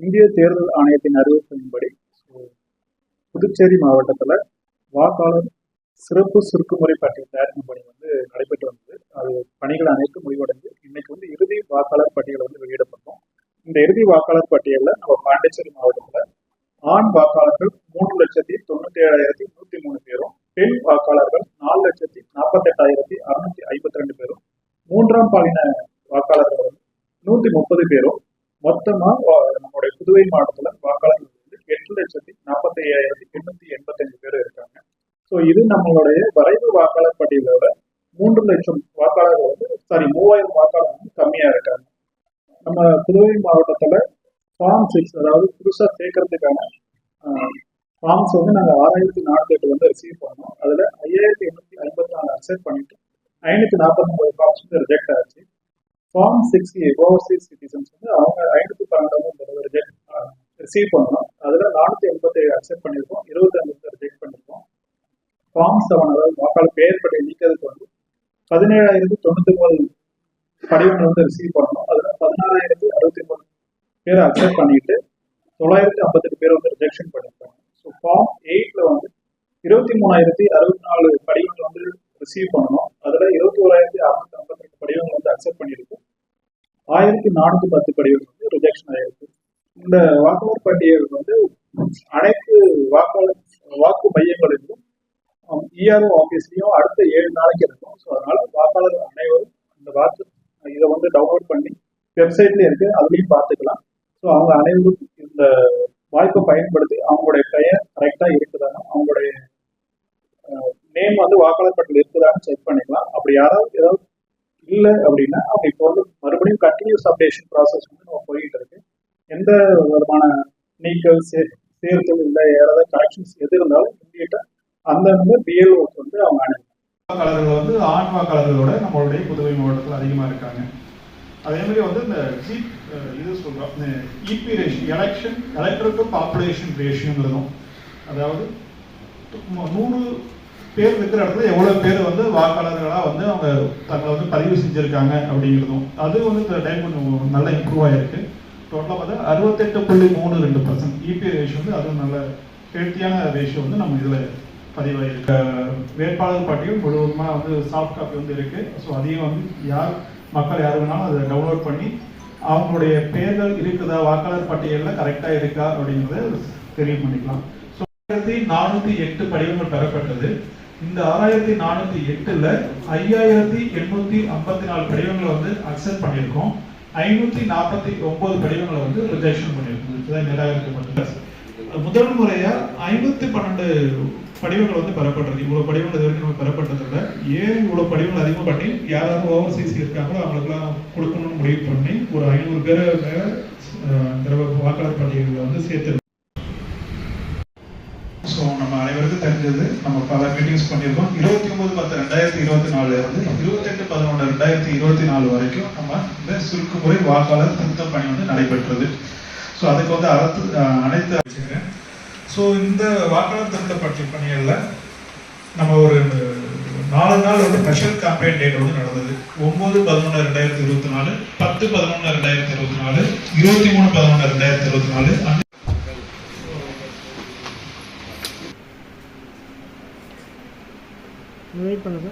இந்திய தேர்தல் ஆணையத்தின் அறிவிப்பின்படி புதுச்சேரி மாவட்டத்தில் வாக்காளர் சிறப்பு சுருக்குமுறை பட்டியல் தயாரிக்கும் பணி வந்து நடைபெற்று வந்தது. அது பணிகள் அனைத்தும் முடிவடைந்து இன்னைக்கு வந்து இறுதி வாக்காளர் பட்டியலை வந்து வெளியிடப்பட்டோம். இந்த இறுதி வாக்காளர் பட்டியலில் நம்ம பாண்டிச்சேரி மாவட்டத்தில் ஆண் வாக்காளர்கள் மூணு லட்சத்தி தொண்ணூத்தி ஏழாயிரத்தி நூத்தி மூணு பேரும் பெண் வாக்காளர்கள் நாலு லட்சத்தி நாற்பத்தெட்டாயிரத்தி அறுநூத்தி ஐம்பத்தி ரெண்டு பேரும் மூன்றாம் பாலின வாக்காளர்கள் வந்து நூத்தி முப்பது பேரும் மொத்தமா வா- புதுவை மாவட்டத்துல வாக்காளர்கள் வந்து எட்டு லட்சத்தி நாற்பத்தி ஐயாயிரத்தி எண்ணூத்தி எண்பத்தஞ்சு பேர் இருக்காங்க. ஸோ இது நம்மளுடைய வரைவு வாக்காளர் பட்டியலோட மூன்று லட்சம் வாக்காளர்கள் வந்து சாரி மூவாயிரம் வாக்காளர் வந்து கம்மியா இருக்காங்க. நம்ம புதுவை மாவட்டத்துல ஃபார்ம் சிக்ஸ் அதாவது புதுசா சேர்க்கறதுக்கான ஃபார்ம்ஸ் வந்து நாங்க ஆறாயிரத்தி நாற்பத்தி எட்டு வந்து ரிசீவ் பண்ணோம். அதுல ஐயாயிரத்தி எண்ணூத்தி ஐம்பத்தி நாலு அக்செப்ட் பண்ணிட்டு ஐநூத்தி நாற்பத்தி ஒன்பது ஃபார்ம்ஸ் வந்து ரிஜெக்ட் ஆச்சு. ஃபார்ம் சிக்ஸ் ஓவர்சீஸ் சிட்டிசன்ஸ் வந்து அவங்க ஐநூத்தி பன்னெண்டு ரிஜெக்ட் ரிசீவ் பண்ணோம் அதில் நானூற்றி எண்பத்தி ஏழு அக்செப்ட் பண்ணியிருக்கோம் இருபத்தஞ்சு பேர் ரிஜெக்ட் பண்ணியிருக்கோம் ஃபார்ம் செவன் அதாவது வாக்காளர் பெயர் பட்டியல் நீக்கிறதுக்கு வந்து பதினேழாயிரத்தி தொண்ணூற்றி ஒன்பது படிவங்கள் வந்து ரிசீவ் பண்ணோம் அதில் பதினாறாயிரத்தி அறுபத்தி மூணு பேரை அக்செப்ட் பண்ணிட்டு தொள்ளாயிரத்தி ஐம்பத்தெட்டு பேர் வந்து ரிஜெக்ஷன் பண்ணியிருக்காங்க ஸோ ஃபார்ம் எயிட்ல வந்து இருபத்தி மூணாயிரத்தி அறுபத்தி நாலு படிவங்கள் வந்து ரிசீவ் பண்ணணும். அதில் இருபத்தி ஓராயிரத்தி அறுநூத்தி ஐம்பத்தி படிவங்கள் வந்து அக்செப்ட் பண்ணியிருக்கோம் ஆயிரத்தி நானூற்றி பத்து படிவங்கள் வந்து ரிஜெக்ஷன் ஆயிருக்கு. இந்த வாக்காளர் பட்டியல் வந்து அனைத்து வாக்காளர் வாக்கு மையங்களிலும் இஆர்ஓ ஆஃபீஸ்லயும் அடுத்த ஏழு நாளைக்கு இருக்கும். ஸோ அதனால வாக்காளர் அனைவரும் இந்த வாக்கு இதை வந்து டவுன்லோட் பண்ணி வெப்சைட்ல இருக்கு. அதுலயும் பார்த்துக்கலாம். ஸோ அவங்க அனைவரும் இந்த வாய்ப்பை பயன்படுத்தி அவங்களுடைய பெயர் கரெக்டா இருக்குதானா அவங்களுடைய நேம் வந்து வாக்காளர் பட்டியல் இருக்குதான்னு செக் பண்ணிக்கலாம். அப்படி யாராவது ஏதாவது இல்லை அப்படின்னா அப்படி இப்போ வந்து மறுபடியும் கண்டினியூஸ் அப்டேஷன் ப்ராசஸ் வந்து நம்ம போயிட்டு இருக்கு எந்த விதமான நீக்கல் சே சேர்த்தல் இல்லை யாராவது கரெக்ஷன்ஸ் எது இருந்தாலும் இமீடியட்டா அந்தந்த பிஎல்ஓக்கு வந்து அவங்க அனுப்பி வாக்காளர்கள் வந்து ஆண் வாக்காளர்களோட நம்மளுடைய புதுவை மாவட்டத்தில் அதிகமாக இருக்காங்க. அதே மாதிரி வந்து இந்த ஜீப் இது சொல்கிறோம் இந்த EP ratio election electoral to population ரேஷியோங்கிறதும் அதாவது நூறு பேர் இருக்கிற இடத்துல எவ்வளோ பேர் வந்து வாக்காளர்களாக வந்து அவங்க தங்களை வந்து பதிவு செஞ்சுருக்காங்க அப்படிங்கிறதும் அது வந்து இந்த டைம் கொஞ்சம் நல்லா இம்ப்ரூவ் ஆகிருக்கு டோட்டலாக பார்த்தா அறுபத்தெட்டு புள்ளி மூணு ரெண்டு பர்சன்ட் இபி ரேஷியோ வந்து அதுவும் நல்ல ஹெல்த்தியான ரேஷியோ வந்து நம்ம இதில் பதிவாயிருக்கு. வேட்பாளர் பட்டியல் முழுவதுமாக வந்து சாஃப்ட் காப்பி வந்து இருக்குது ஸோ அதையும் வந்து யார் மக்கள் யார் வேணாலும் அதை டவுன்லோட் பண்ணி அவங்களுடைய பெயர்கள் இருக்குதா வாக்காளர் பட்டியலில் கரெக்டாக இருக்கா அப்படிங்கிறத தெரிவு பண்ணிக்கலாம். ஸோ ஆயிரத்தி நானூற்றி எட்டு படிவங்கள் பெறப்பட்டது. இந்த ஆறாயிரத்தி நானூற்றி எட்டில் ஐயாயிரத்தி எண்ணூற்றி ஐம்பத்தி நாலு படிவங்களை வந்து அக்செப்ட் பண்ணியிருக்கோம். ஐநூற்றி நாற்பத்தி ஒன்பது படிவங்களை வந்து ரிஜெக்ஷன் பண்ணியிருக்கோம். இதுதான் நிராகரிக்கப்பட்டது முதல் முறையா ஐம்பத்தி பன்னெண்டு படிவங்கள் வந்து பெறப்பட்டது. இவ்வளவு படிவங்கள் இது வரைக்கும் நம்ம ஏன் இவ்வளவு படிவங்கள் அதிகம் பண்ணி யாராவது ஓவர்சீஸ் இருக்காங்களோ அவங்களுக்குலாம் கொடுக்கணும்னு முடிவு பண்ணி ஒரு ஐநூறு பேரை வாக்காளர் பட்டியலில் வந்து சேர்த்து ஸோ தெரிஞ்சது நம்ம பல மீட்டிங்ஸ் பண்ணியிருக்கோம். இருபத்தி ஒன்பது பத்து ரெண்டாயிரத்தி இருபத்தி நாலுல இருந்து இருபத்தெட்டு பதினொன்று ரெண்டாயிரத்தி இருபத்தி நாலு வரைக்கும் நம்ம இந்த சுருக்குமுறை வாக்காளர் திருத்த பணி வந்து நடைபெற்றது. ஸோ அதுக்கு வந்து அறத்து அனைத்து வச்சுக்கிறேன் ஸோ இந்த வாக்காளர் திருத்த பற்றி பணியில் நம்ம ஒரு நாலு நாள் வந்து ஸ்பெஷல் கேம்பெயின் டேட் வந்து நடந்தது. ஒன்பது பதினொன்று ரெண்டாயிரத்தி இருபத்தி நாலு பத்து பதினொன்று ரெண்டாயிரத்தி இருபத்தி நாலு இருபத்தி மூணு பதினொன்று ரெண்டாயிரத்தி இருபத்தி நாலு வெயிட் பண்ணுங்க.